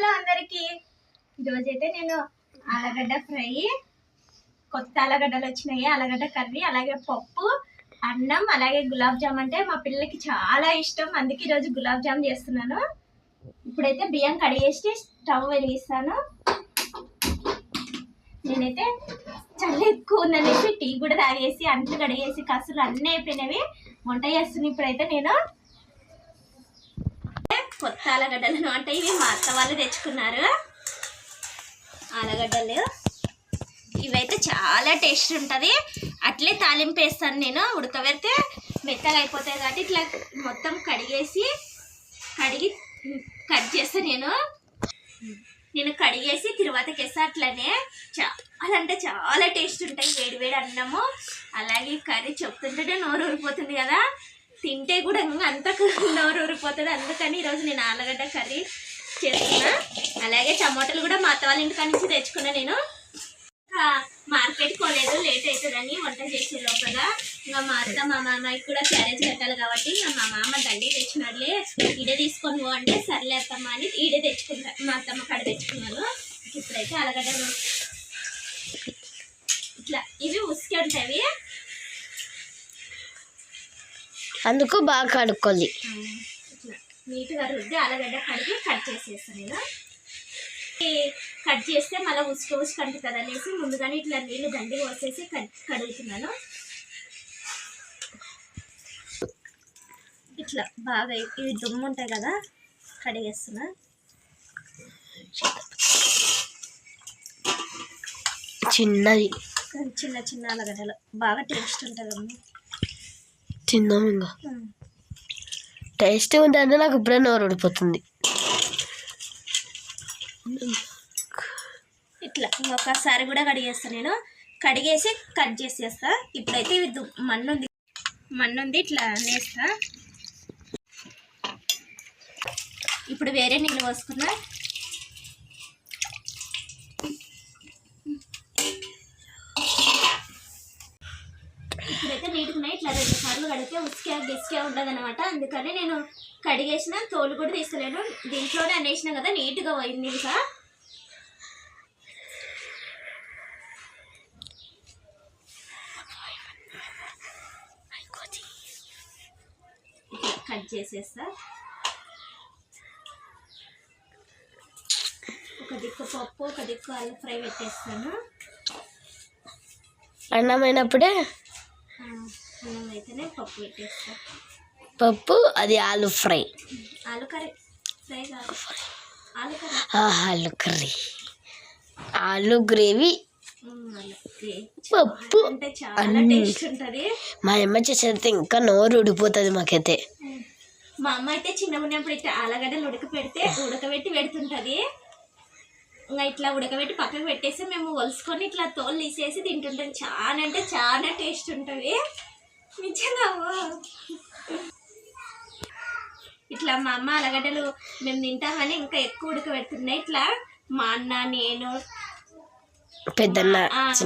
Hello అందరికి. ఈరోజైతే నేను ఆలుగడ్డ ఫ్రై కొత్త ఆలుగడ్డలు వచ్చినాయి. ఆలుగడ్డ కర్రీ అలాగే పప్పు అన్నం అలాగే గులాబ్ జామ్. అంటే మా పిల్లలకి చాలా ఇష్టం. అందుకే ఈరోజు గులాబ్ జామ్ చేస్తున్నాను. ఇప్పుడైతే బియ్యం కడిగేసి స్టవ్ వెలిగిస్తాను. నేనైతే చల్ల ఎక్కువ ఉందనేసి టీ కూడా తాగేసి అంట్లు కడిగేసి కసులు అన్నీ అయిపోయినవి. వంట చేస్తున్నాను ఇప్పుడైతే నేను. కొత్త ఆలగడ్డలను అంటే ఇవి మా అత్త వాళ్ళు తెచ్చుకున్నారు. ఆలగడ్డలు ఇవైతే చాలా టేస్ట్ ఉంటుంది. అట్లే తాలింపు వేస్తాను నేను. ఉడకబెడితే మెత్తగా అయిపోతాయి కాబట్టి ఇట్లా మొత్తం కడిగేసి కడిగి కట్ చేస్తాను నేను. నేను కడిగేసి తిరువాతకి వేస్తా అట్లనే. చాలా అంటే చాలా టేస్ట్ ఉంటాయి. వేడి వేడి అన్నము. అలాగే కర్రీ చెప్తుంటేనే నోరు ఊరిపోతుంది కదా. తింటే కూడా ఇంకా అంత నోరు ఊరిపోతుంది. అందుకని ఈరోజు నేను ఆలుగడ్డ కర్రీ చేస్తున్నా. అలాగే టమాటాలు కూడా మా అత్త వాళ్ళ ఇంటికాడ నుంచి తెచ్చుకున్నా నేను. మార్కెట్ పోలేదు లేట్ అవుతుందని వంట చేసే లోపల. ఇంకా మా అత్త మా మామయ్యకి కూడా క్యారేజ్ కట్టాలి కాబట్టి ఇంకా మా మామ దండి తెచ్చినాడులే. ఈడే తీసుకొని పో అంటే సర్లే అత్తమ్మ అని ఈడే తెచ్చుకుంటా. మా అత్తమ్మ కాడ తెచ్చుకున్నాను. ఇప్పుడైతే అలగడ్డ ఇట్లా ఇవి ఉసికి ఉంటాయి. అందుకు బాగా కడుక్కోవాలి ఇట్లా నీట్గా రుద్ది కడిగి కట్ చేసేస్తాను నేను. కట్ చేస్తే మళ్ళీ ఉసుక ఉసుక అంటుంది అనేసి ముందుగానే ఇట్లా నీళ్ళు దండి పోసేసి కడ్ కడుగుతున్నాను. ఇట్లా బాగా ఇవి దుమ్ము ఉంటాయి కదా కడిగేస్తున్నా. చిన్నది. చిన్న చిన్న ఆలుగడ్డలు. బాగా టేస్ట్ ఉంటుంది అమ్మ తిందాం ఇంకా. టేస్ట్ ఉందంటే నాకు ఇప్పుడే నోరు ఊడిపోతుంది. ఇట్లా ఇంకొకసారి కూడా కడిగేస్తాను నేను. కడిగేసి కట్ చేసేస్తా. ఇప్పుడైతే ఇవి మన్నుంది. మన్ను ఉంది మన్ను ఉంది ఇట్లా నేస్తా. ఇప్పుడు వేరే నీళ్ళు పోసుకున్నా. సార్లు కడిగితే ఉసికే గెస్కే ఉండదు అనమాట అందుకని నేను కడిగేసిన తోలు కూడా తీస్తలేను. దీంట్లోనే అనేసిన కదా నీట్గా పోయింది ఇంకా. కట్ చేసేస్తా. ఒక దిక్కు పప్పు ఒక దిక్కు ఆలు ఫ్రై పెట్టేస్తాను. అన్నమైనప్పుడే అయితేనే పప్పు పెట్టేస్తా. పప్పు అది aloo fry. Aloo curry. Fry కాదు. ఆలు కర్రీ. ఆలు కర్రీ. ఆలు గ్రేవీ. పప్పు అంటే చాలా అన్ని. టేస్ట్ ఉంటుంది. మా అమ్మ చేసేది ఇంకా నోరు ఉడిపోతుంది మాకైతే. మా అమ్మ అయితే చిన్నగా ఉన్నప్పుడు ఇట్లా ఆలుగడ్డలు ఉడక పెడితే ఉడకబెట్టి పెడుతుంటది. ఇంకా ఇట్లా ఉడకబెట్టి పక్కకు పెట్టేసి మేము ఒలుసుకొని ఇట్లా తోలు తీసేసి తింటుంటాం. చాలా అంటే చాలా టేస్ట్ ఉంటుంది. ఇట్లా మా అమ్మ ఆలుగడ్డలు మేము తింటామని ఇంకా ఎక్కువ ఉడకబెడుతున్నాయి. ఇట్లా మా అన్న నేను పెద్దన్న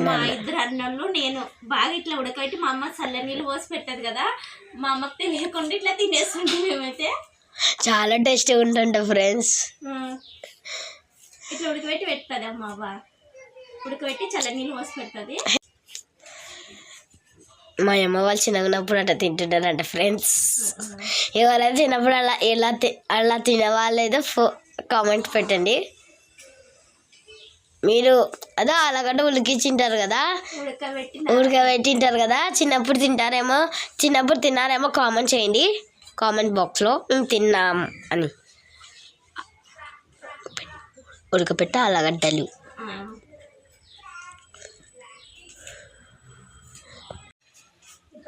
మా ఇద్దరు అన్నోళ్ళు నేను బాగా ఇట్లా ఉడకబెట్టి మా అమ్మ చల్ల నీళ్ళు పోసి పెడతది కదా. మా అమ్మకి తెలియకుండా ఇట్లా తినేస్తుంటాం మేమైతే. చాలా టేస్టీగా ఉంటుంట ఫ్రెండ్స్. ఇట్లా ఉడకబెట్టి పెడుతుంది అమ్మ అవ్వ ఉడకబెట్టి చల్ల నీళ్ళు పోసి పెడుతుంది. మా అమ్మ వాళ్ళు చిన్నగా ఉన్నప్పుడు అట్లా తింటుంటారంట ఫ్రెండ్స్ ఎవరైతే చిన్నప్పుడు అలా ఎలా అలా తినే వాళ్ళైతే ఫో కామెంట్ పెట్టండి. మీరు అదే అలాగంటే ఉడికించింటారు కదా? ఉడకబెట్టి ఉడకబెట్టింటారు కదా? చిన్నప్పుడు తింటారేమో చిన్నప్పుడు తిన్నారేమో కామెంట్ చేయండి. కామెంట్ బాక్స్లో మేము తిన్నాం అని. ఉడకపెట్ట అలగడ్డలు ఆ.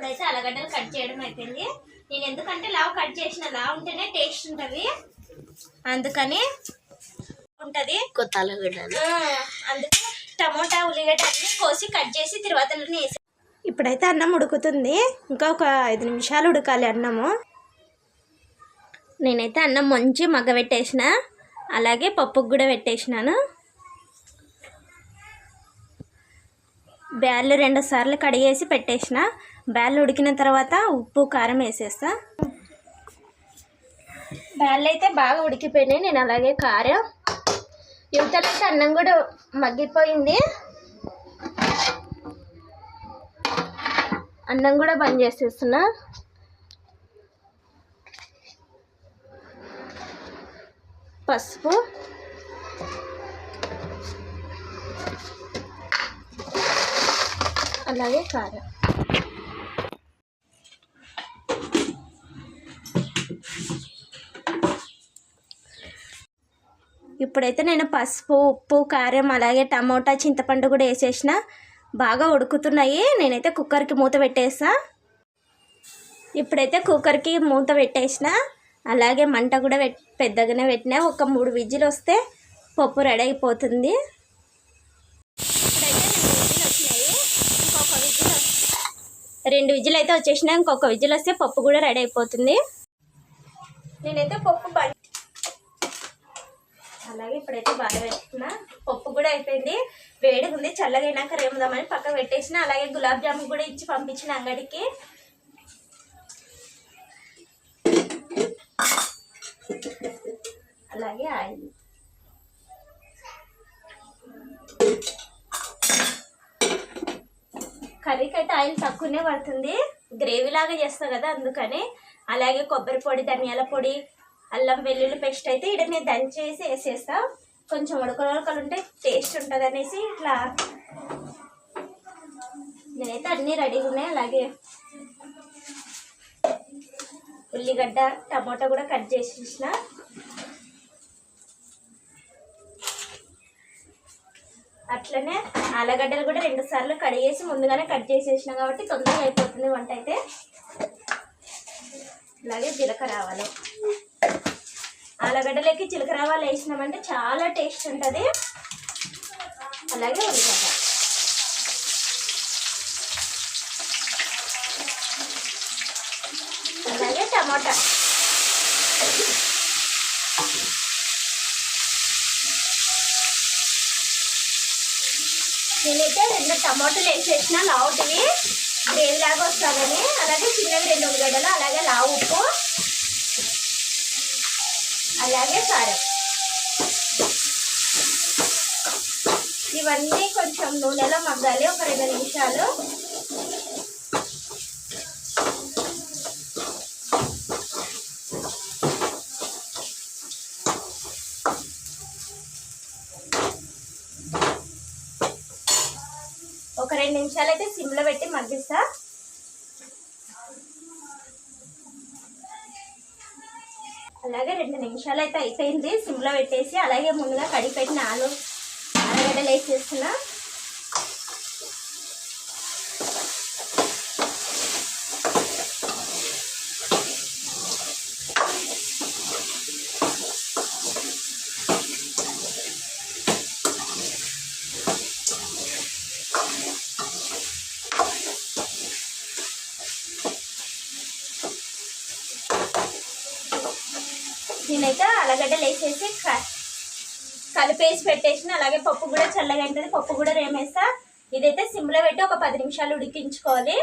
ఇప్పుడైతే అలగడ్డలు కట్ చేయడం అయిపోయింది. నేను ఎందుకంటే లావు కట్ చేసిన లావు ఉంటేనే టేస్ట్ ఉంటుంది. అందుకని ఉంటుంది. కొత్త అలగడ్డలు. అందుకే టమోటా ఉల్లిగడ్డ అన్ని కోసి కట్ చేసి తర్వాత వేసి ఇప్పుడైతే అన్నం ఉడుకుతుంది. ఇంకా ఒక ఐదు నిమిషాలు ఉడకాలి అన్నము. నేనైతే అన్నం మంచి మగ్గబెట్టేసిన. అలాగే పప్పుకు కూడా పెట్టేసినాను. బ్యాళ్ళు రెండు సార్లు కడిగేసి పెట్టేసిన. బ్యాళ్ళు ఉడికిన తర్వాత ఉప్పు కారం వేసేస్తా. బ్యాళ్ళు అయితే బాగా ఉడికిపోయినాయి. నేను అలాగే కారం యువతలైతే అన్నం కూడా మగ్గిపోయింది. అన్నం కూడా బంద్ చేసేస్తున్నా. పసుపు. అలాగే కారం. ఇప్పుడైతే నేను పసుపు ఉప్పు కారం అలాగే టమోటా చింతపండు కూడా వేసేసిన. బాగా ఉడుకుతున్నాయి. నేనైతే కుక్కర్కి మూత పెట్టేసా. ఇప్పుడైతే కుక్కర్కి మూత పెట్టేసిన. అలాగే మంట కూడా పెద్దగానే పెట్టినా. ఒక మూడు విజిల్ వస్తే పప్పు రెడీ అయిపోతుంది. ఇప్పుడైతే రెండు విజిల్ వచ్చినాయి. ఇంకొక విజిల్ రెండు విజిల్ అయితే వచ్చేసినా. ఇంకొక విజిల్ వస్తే పప్పు కూడా రెడీ అయిపోతుంది. నేనైతే పప్పు బండి అలాగే ఇప్పుడైతే బాగా పెట్టుకున్నా పప్పు కూడా అయిపోయింది. వేడిగా ఉంది చల్లగా అయినాక రేముదామని పక్క పెట్టేసిన అలాగే గులాబ్ జామున్ కూడా ఇచ్చి పంపించిన అంగడికి. అలాగే ఆయిల్ కర్రీకి అయితే ఆయిల్ తక్కువనే పడుతుంది. గ్రేవీ లాగా చేస్తాం కదా అందుకని. అలాగే కొబ్బరి పొడి ధనియాల పొడి అల్లం వెల్లుల్లి పేస్ట్ అయితే ఇక్కడ నేను దంచేసి వేసేస్తా. కొంచెం ఉడకలు ఉంటే టేస్ట్ ఉంటుంది అనేసి ఇట్లా నేనైతే అన్నీ రెడీగా ఉన్నాయి. అలాగే ఉల్లిగడ్డ టమాటా కూడా కట్ చేసేసిన అట్లనే ఆలగడ్డలు కూడా రెండు సార్లు కడిగేసి ముందుగానే కట్ చేసేసిన కాబట్టి తొందరగా అయిపోతుంది వంట అయితే. అలాగే జీలకర్ర ఆవాలు. ఆలగడ్డలకి జీలకర్ర వేసినామంటే చాలా టేస్ట్ ఉంటుంది. అలాగే ఉల్లిగడ్డ. అలాగే టమాటా. నేనైతే రెండు టమాటాలు వేసేసిన లావుటివి గ్రేవీ లాగా వస్తానని అలాగే చిన్నవి రెండు ఉల్లిగడ్డలు అలాగే లావు ఉప్పు. అలాగే కారం. ఇవన్నీ కొంచెం నూనెలో మగ్గాలి. ఒక రెండు నిమిషాలు. ఒక రెండు నిమిషాలు అయితే సిమ్లో పెట్టి మగ్గిస్తా. అలాగే రెండు నిమిషాలు అయితే అయిపోయింది సిమ్లో పెట్టేసి అలాగే ముందుగా కడిగి పెట్టిన ఆలు ఆలుగడ్డలు వేసేస్తున్నా నేనైతే ఆలుగడ్డలు వేసేసి క- వేసి పెట్టేసిన అలాగే పప్పు కూడా చల్లగా ఉంటుంది పప్పు కూడా రేమేస్తా. ఇదైతే సిమ్లో పెట్టి ఒక పది నిమిషాలు ఉడికించుకోవాలి.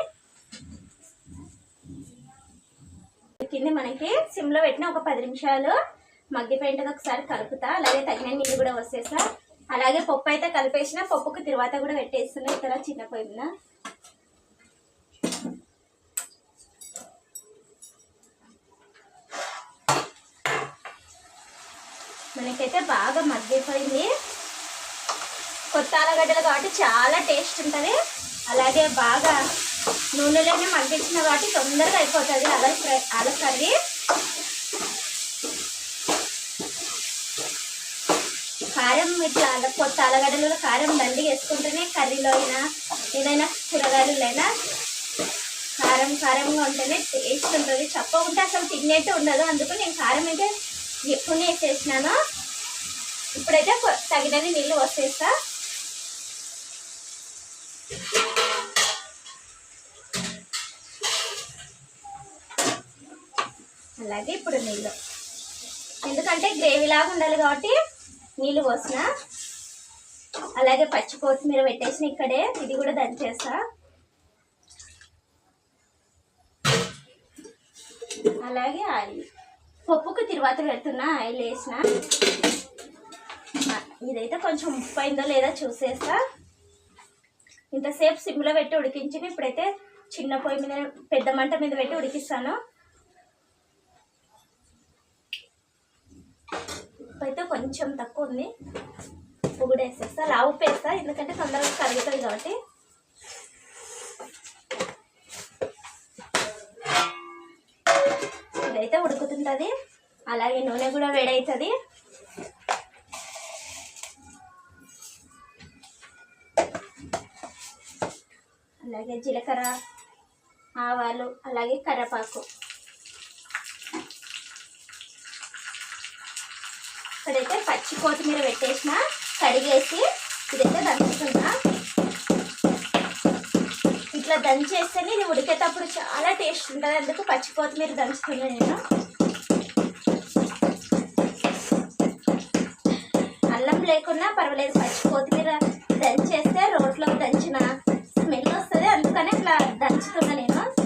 ఉడికింది మనకి. సిమ్లో పెట్టిన ఒక పది నిమిషాలు మగ్గిపోయింటుంది ఒకసారి కలుపుతా. అలాగే తగిన నీళ్ళు కూడా వస్తేస్తా అలాగే పప్పు అయితే కలిపేసిన పప్పుకు తర్వాత కూడా పెట్టేస్తున్నా. ఇక్కడ చిన్న అయితే బాగా మగ్గిపోయింది. కొత్త ఆలుగడ్డలు కాబట్టి చాలా టేస్ట్ ఉంటుంది. అలాగే బాగా నూనెలోనే మగ్గించిన కాబట్టి తొందరగా అయిపోతుంది అలా ఫ్రై అల కర్రీ. కారం ఇట్లా కొత్త ఆలగడ్డలలో కారం దండి వేసుకుంటేనే కర్రీలో అయినా ఏదైనా కూరగాయలు అయినా కారం కారంగా ఉంటేనే టేస్ట్ ఉంటుంది. చప్ప ఉంటే అసలు తిన్నట్టు ఉండదు. అందుకు నేను కారం అయితే ఎక్కువనే వేసేసినాను. ఇప్పుడైతే కొ- తగినన్ని నీళ్ళు వస్తేస్తా అలాగే ఇప్పుడు నీళ్ళు. ఎందుకంటే గ్రేవీ లాగా ఉండాలి కాబట్టి నీళ్ళు పోసిన. అలాగే పచ్చి కొత్తిమీర పెట్టేసిన ఇక్కడే. ఇది కూడా దంచేస్తా అలాగే ఆయిల్. పప్పుకు తిరువాత పెడుతున్నా ఆయిల్ వేసిన. ఇదైతే కొంచెం ఉప్పు లేదా లేదో చూసేస్తా. ఇంతసేపు సిమ్లో పెట్టి ఉడికించి ఇప్పుడైతే చిన్న పొయ్యి మీద పెద్ద మంట మీద పెట్టి ఉడికిస్తాను. ఉప్పు అయితే కొంచెం తక్కువ ఉంది. ఉప్పు కూడా వేసేస్తా లావు ఉప్పు వేస్తా ఎందుకంటే తొందరగా కరుగుతుంది కాబట్టి. ఇదైతే ఉడుకుతుంటుంది. అలాగే నూనె కూడా వేడవుతుంది అలాగే జీలకర్ర ఆవాలు అలాగే కరివేపాకు. ఇక్కడైతే పచ్చి కొత్తిమీర పెట్టేసిన కడిగేసి ఇదైతే దంచుతున్నా. ఇట్లా దంచేస్తేనే ఇది ఉడికేటప్పుడు చాలా టేస్ట్ ఉంటుంది అందుకు పచ్చి కొత్తిమీర దంచుతున్నా నేను. అల్లం లేకున్నా పర్వాలేదు పచ్చి కొత్తిమీర దంచేస్తే రోట్లో దంచిన ちとなります。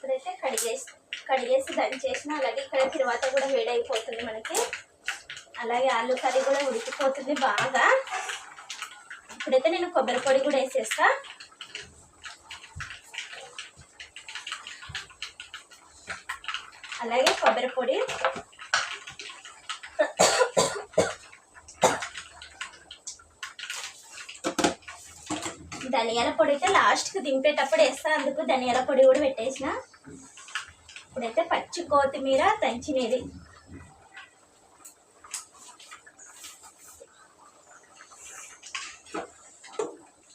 これで終です。కడిగేసి దంచేసిన అలాగే ఇక్కడ తర్వాత కూడా వేడైపోతుంది మనకి. అలాగే ఆలు కర్రీ కూడా ఉడికిపోతుంది బాగా. ఇప్పుడైతే నేను కొబ్బరి పొడి కూడా వేసేస్తా. అలాగే కొబ్బరి పొడి. ధనియాల పొడి అయితే లాస్ట్కి దింపేటప్పుడు వేస్తా అందుకు ధనియాల పొడి కూడా పెట్టేసిన. ఇప్పుడైతే పచ్చి కొత్తిమీర దంచినది.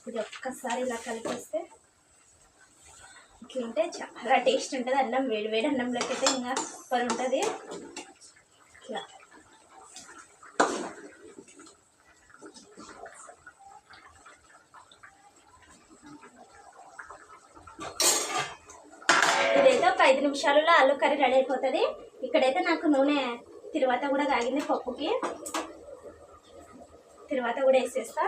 ఇది ఒక్కసారి ఇలా కలిపేస్తే ఇట్లుంటే చాలా టేస్ట్ ఉంటుంది. అన్నం వేడి వేడి అన్నంలోకి అయితే ఇంకా సూపర్ ఉంటుంది. ఇట్లా. ఇదైతే ఒక ఐదు నిమిషాలలో ఆలు కర్రీ రెడీ అయిపోతుంది. ఇక్కడైతే నాకు నూనె తిరువాత కూడా కాగింది పప్పుకి. తిరువాత కూడా వేసేస్తా.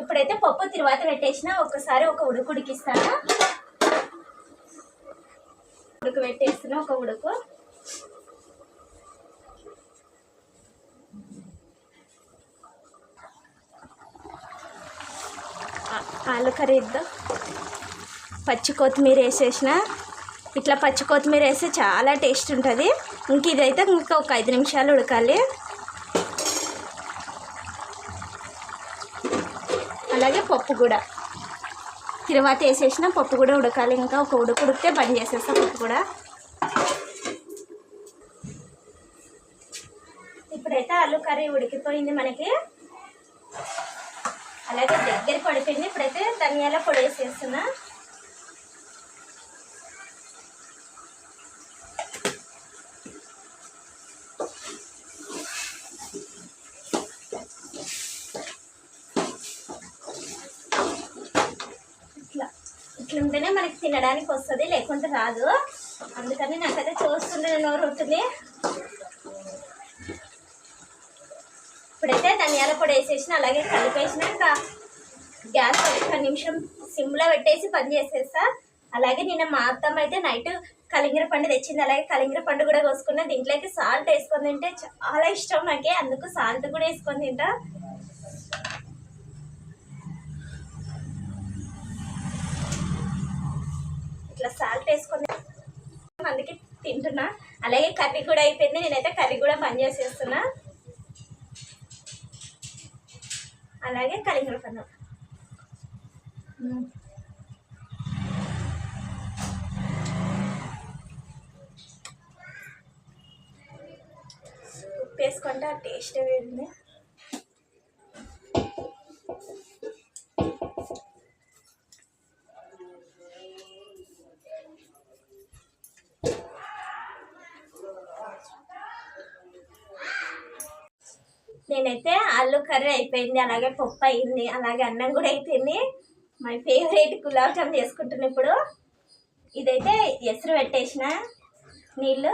ఇప్పుడైతే పప్పు తిరువాత పెట్టేసిన ఒక్కసారి ఒక ఉడుకు ఉడికిస్తాను ఉడుకు పెట్టేస్తున్నా ఒక ఉడుకు. ఆలు కర్రీ ఇద్దాం. పచ్చి కొత్తిమీర వేసేసిన. ఇట్లా పచ్చి కొత్తిమీర వేస్తే చాలా టేస్ట్ ఉంటుంది. ఇంక ఇదైతే ఇంకా ఒక ఐదు నిమిషాలు ఉడకాలి. అలాగే పప్పు కూడా. తిరువాత వేసేసిన పప్పు కూడా ఉడకాలి. ఇంకా ఒక ఉడుకు ఉడికితే బంద్ చేసేస్తాం పప్పు కూడా. ఇప్పుడైతే ఆలు కర్రీ ఉడికిపోయింది మనకి. అలాగే దగ్గర పడిపోయింది. ఇప్పుడైతే ధనియాల పొడి వేసేస్తున్నా. ఇట్లుంటేనే మనకి తినడానికి వస్తుంది లేకుంటే రాదు. అందుకని నాకైతే చూస్తుంటే నోరు ఉంటుంది ఇప్పుడైతే ధనియాల పొడి వేసేసిన అలాగే కలిపేసిన ఇంకా గ్యాస్ ఒక నిమిషం సిమ్లో పెట్టేసి పని చేసేస్తా అలాగే నిన్న మా అత్తమ్మ అయితే నైట్ కలింగర పండు తెచ్చింది అలాగే కలింగర పండు కూడా కోసుకున్నా. దీంట్లోకి సాల్ట్ వేసుకొని తింటే చాలా ఇష్టం నాకే అందుకు సాల్ట్ కూడా వేసుకొని తింటా. ఇట్లా సాల్ట్ వేసుకొని అందుకే తింటున్నా. అలాగే కర్రీ కూడా అయిపోయింది. నేనైతే కర్రీ కూడా పని చేసేస్తున్నా. అలాగే కలింగర పన్ను ఉప్పు వేసుకుంటే ఆ టేస్ట్ వేరుంది. కర్రీ అయిపోయింది అలాగే పప్పు అయింది అలాగే అన్నం కూడా అయిపోయింది. మై ఫేవరెట్ గులాబ్ జామ్ చేసుకుంటున్నా ఇప్పుడు. ఇదైతే ఎసురు పెట్టేసిన నీళ్ళు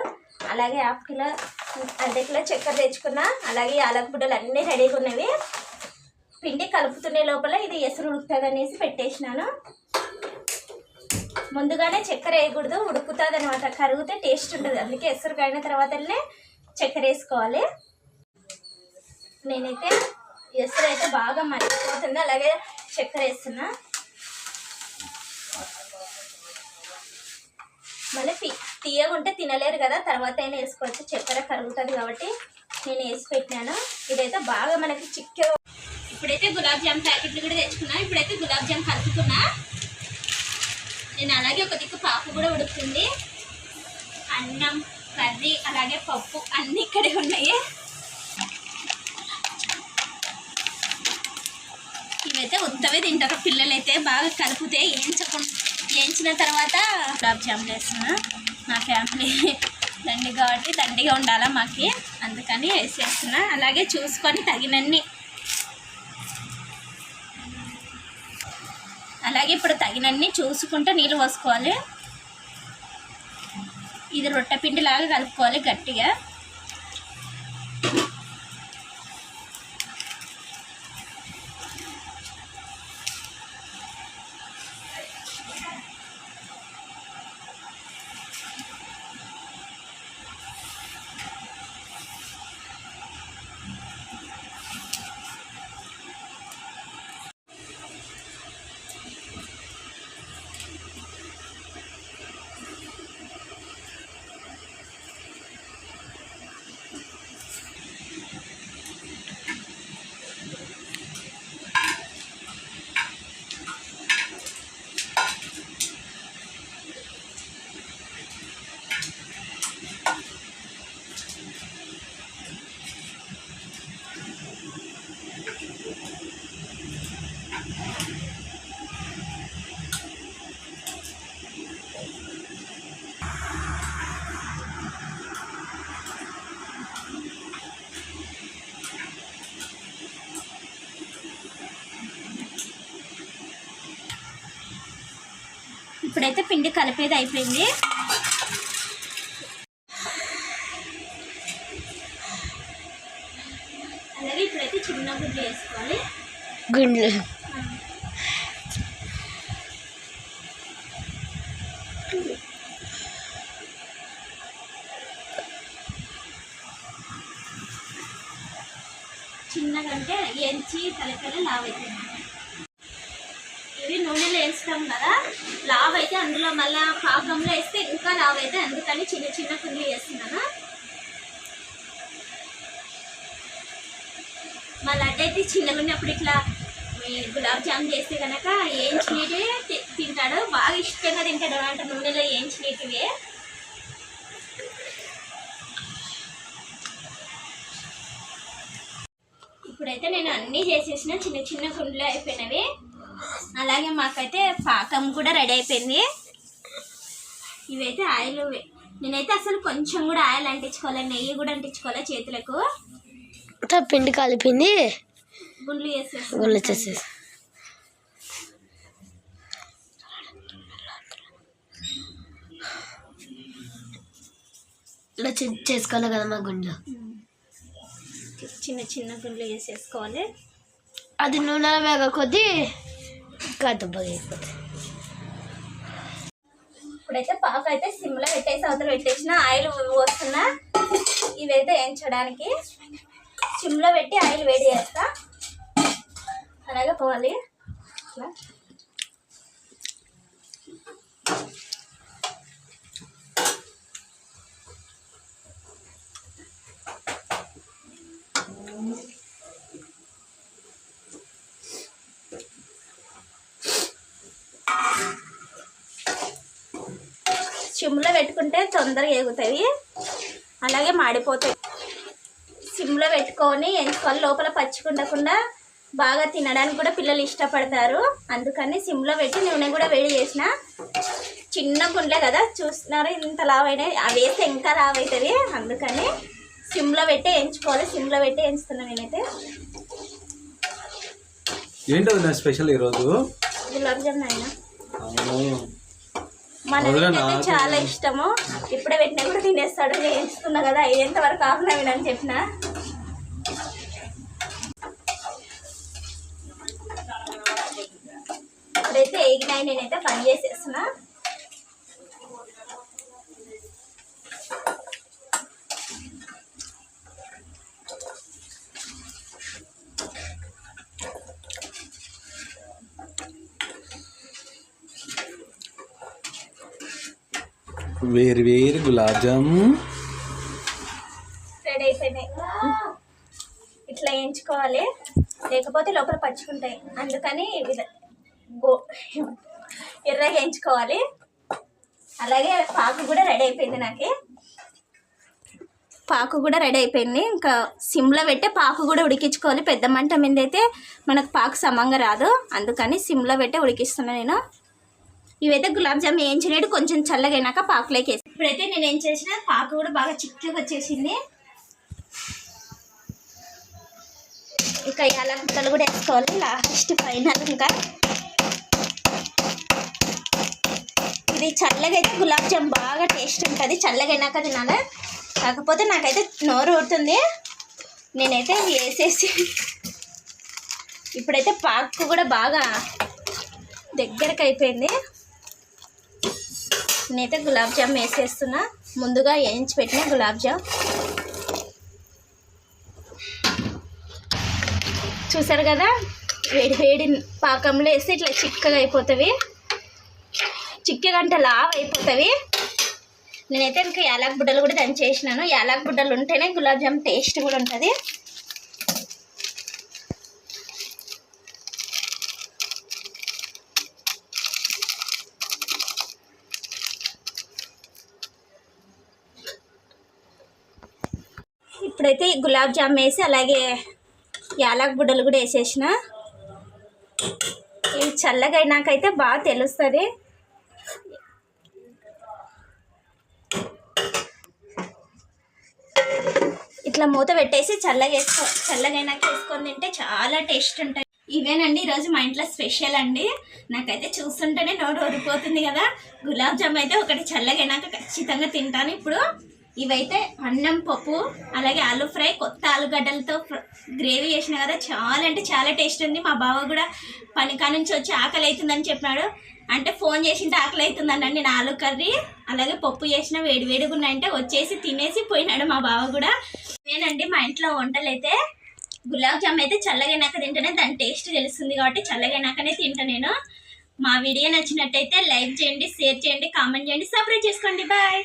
అలాగే హాఫ్ కిలో అర్ధ కిలో చక్కెర తెచ్చుకున్నా అలాగే యాలక బుడ్డలు అన్నీ రెడీగా ఉన్నవి. పిండి కలుపుతునే లోపల ఇది ఎసురు ఉడుకుతుంది అనేసి పెట్టేసినాను. ముందుగానే చక్కెర వేయకూడదు ఉడుకుతుంది అనమాట కరిగితే టేస్ట్ ఉంటుంది అందుకే ఎసురు కాగిన తర్వాతనే చక్కెర వేసుకోవాలి. నేనైతే ఎసురు అయితే బాగా మరిగిపోతుంది. అలాగే చక్కెర వేస్తున్నా. మళ్ళీ తీయగా ఉంటే తినలేరు కదా తర్వాత అయినా వేసుకోవచ్చు. చక్కెర కరుగుతుంది కాబట్టి నేను వేసి పెట్టినాను. ఇదైతే బాగా మనకి చిక్క ఇప్పుడైతే గులాబ్ జామ్ ప్యాకెట్లు కూడా తెచ్చుకున్నా. ఇప్పుడైతే గులాబ్ జామ్ కలుపుకున్నా నేను అలాగే ఒక దిక్కు పాపు కూడా ఉడుకుతుంది. అన్నం కర్రీ అలాగే పప్పు అన్నీ ఇక్కడే ఉన్నాయి. అయితే ఉత్తవే తింటారు. పిల్లలైతే బాగా కలిపితే వేయించకుండా వేయించిన తర్వాత గులాబ్ జాములు వేస్తున్నా. మా ఫ్యామిలీ దండి కాబట్టి దండిగా ఉండాలా మాకి. అందుకని వేసేస్తున్నా. అలాగే చూసుకొని తగినన్ని. అలాగే ఇప్పుడు తగినన్ని చూసుకుంటూ నీళ్ళు పోసుకోవాలి. ఇది రొట్టె పిండి లాగా కలుపుకోవాలి గట్టిగా. ఇప్పుడైతే పిండి కలిపేది అయిపోయింది. అలాగే ఇప్పుడైతే చిన్న గుడ్లు వేసుకోవాలి. గుండ్లు చిన్నగంటే ఎంచి తలకల లావ్ అవుతుంది ఇవి నూనెలో వేస్తాం కదా లావ్ అయితే అందులో మళ్ళా పాకంలో వేస్తే ఇంకా రావైతే అయితే అందుకని చిన్న చిన్న కుండ్లు వేస్తున్నాను. మా లడ్డు అయితే చిన్నగా ఉన్నప్పుడు ఇట్లా గులాబ్ జామ్ చేస్తే కనుక ఏంచినవి తింటాడు. బాగా ఇష్టంగా తింటాడు అంటే నూనెలో ఏంచినటివే ఇప్పుడైతే నేను అన్నీ చేసేసిన చిన్న చిన్న కుండలు అయిపోయినవి. అలాగే మాకైతే పాకం కూడా రెడీ అయిపోయింది. ఇవైతే ఆయిల్ నేనైతే అసలు కొంచెం కూడా ఆయిల్ అంటించుకోవాలి నెయ్యి కూడా అంటించుకోవాలి చేతులకు. పిండి కలిపింది గుండ్లు వేసేసి గుళ్ళు చేసేసి. ఇలా చేసుకోవాలి కదా మా గుండె. చిన్న చిన్న గుండ్లు వేసేసుకోవాలి అది నూనె వేగ కొద్దీ దుబ్బగా అయిపోతుంది ఇప్పుడైతే పాక అయితే సిమ్లో పెట్టేసి అవతల పెట్టేసిన ఆయిల్ పోస్తున్నా. ఇవైతే వేయించడానికి. సిమ్లో పెట్టి ఆయిల్ వేడి చేస్తా. అలాగే పోవాలి. ఇట్లా సిమ్లో పెట్టుకుంటే తొందరగా ఎగుతాయి అలాగే మాడిపోతాయి. సిమ్లో పెట్టుకొని ఎంచుకోవాలి లోపల పచ్చికుండకుండా బాగా తినడానికి కూడా పిల్లలు ఇష్టపడతారు. అందుకని సిమ్లో పెట్టి నూనె కూడా వేడి చేసిన చిన్న గుండె కదా చూస్తున్నారు ఇంత లావ్ అయినాయి. అవి వేస్తే ఇంకా లావ్ అవుతుంది. అందుకని సిమ్లో పెట్టి వేయించుకోవాలి సిమ్లో పెట్టి వేయించుతున్నా నేనైతే. ఏంటో నా స్పెషల్ ఈరోజు? గులాబ్ జామున్ అయినా. నాకు. చాలా ఇష్టము. ఇప్పుడే పెట్టినా కూడా తినేస్తాడు. నేను వేయించుతున్నా కదా అయ్యేంత వరకు ఆపనా వినని చెప్పిన. ఇప్పుడైతే ఎగినాయి నేనైతే పని చేసేస్తున్నా. వేరు వేరు గులాబ్ రెడీ అయిపోయినాయి. ఇట్లా వేయించుకోవాలి లేకపోతే లోపల పచ్చుకుంటాయి అందుకని గో ఎర్రగా వేయించుకోవాలి అలాగే పాకు కూడా రెడీ అయిపోయింది నాకు. పాకు కూడా రెడీ అయిపోయింది. ఇంకా సిమ్లో పెట్టి పాకు కూడా ఉడికించుకోవాలి. పెద్ద మంట మీద అయితే మనకు పాకు సమంగా రాదు. అందుకని సిమ్లో పెట్టి ఉడికిస్తున్నాను నేను. ఇవైతే గులాబ్ జామ్ వేయించినట్టు కొంచెం చల్లగైనాక పాకులోకి వేసి ఇప్పుడైతే నేను ఏం చేసిన పాకు కూడా బాగా చిక్కగా వచ్చేసింది. ఇంకా ముక్కలు కూడా వేసుకోవాలి లాస్ట్ ఫైనల్ ఇంకా. ఇది చల్లగా అయితే గులాబ్ జామ్ బాగా టేస్ట్ ఉంటుంది చల్లగా తినాలి. కాకపోతే నాకైతే నోరు ఊరుతుంది. నేనైతే వేసేసి ఇప్పుడైతే పాకు కూడా బాగా దగ్గరకు అయిపోయింది నేనైతే గులాబ్ జామ్ వేసేస్తున్నా. ముందుగా వేయించి పెట్టిన గులాబ్ జామ్. చూసారు కదా? వేడి వేడి పాకంలో వేస్తే ఇట్లా చిక్కగా అయిపోతుంది. చిక్కగంట లావ్ అయిపోతుంది. నేనైతే ఇంకా యాలక్ బుడ్డలు కూడా దంచేసినాను. యాలక్ బుడ్డలు ఉంటేనే గులాబ్ జామ్ టేస్ట్ కూడా ఉంటుంది ఇప్పుడైతే ఈ గులాబ్ జామ్ వేసి అలాగే యాలక్ బుడ్డలు కూడా వేసేసిన. ఇవి చల్లగా అయినాకైతే బాగా తెలుస్తుంది. ఇట్లా మూత పెట్టేసి చల్లగా వేసుకో వేసుకొని తింటే చాలా టేస్ట్ ఉంటాయి. ఇవేనండి ఈరోజు మా ఇంట్లో స్పెషల్ అండి. నాకైతే చూస్తుంటేనే నోరు ఊరిపోతుంది కదా. గులాబ్ జామ్ అయితే ఒకటి చల్లగైనాక ఖచ్చితంగా తింటాను ఇప్పుడు. ఇవైతే అన్నం పప్పు అలాగే ఆలు ఫ్రై కొత్త ఆలుగడ్డలతో గ్రేవీ చేసిన కదా చాలా అంటే చాలా టేస్ట్ ఉంది. మా బావ కూడా పని కా నుంచి వచ్చి ఆకలి అవుతుందని చెప్పినాడు అంటే ఫోన్ చేసింటే ఆకలి అవుతుందన్నాడు నేను ఆలు కర్రీ అలాగే పప్పు చేసిన వేడి వేడిగా ఉన్నాయంటే వచ్చేసి తినేసి పోయినాడు మా బావ కూడా. నేనండి మా ఇంట్లో వంటలు అయితే గులాబ్ జామ్ అయితే చల్లగైనాక తింటేనే దాని టేస్ట్ తెలుస్తుంది కాబట్టి చల్లగైనాకనే తింటా నేను. మా వీడియో నచ్చినట్టయితే లైక్ చేయండి షేర్ చేయండి కామెంట్ చేయండి సబ్స్క్రైబ్ చేసుకోండి. బాయ్!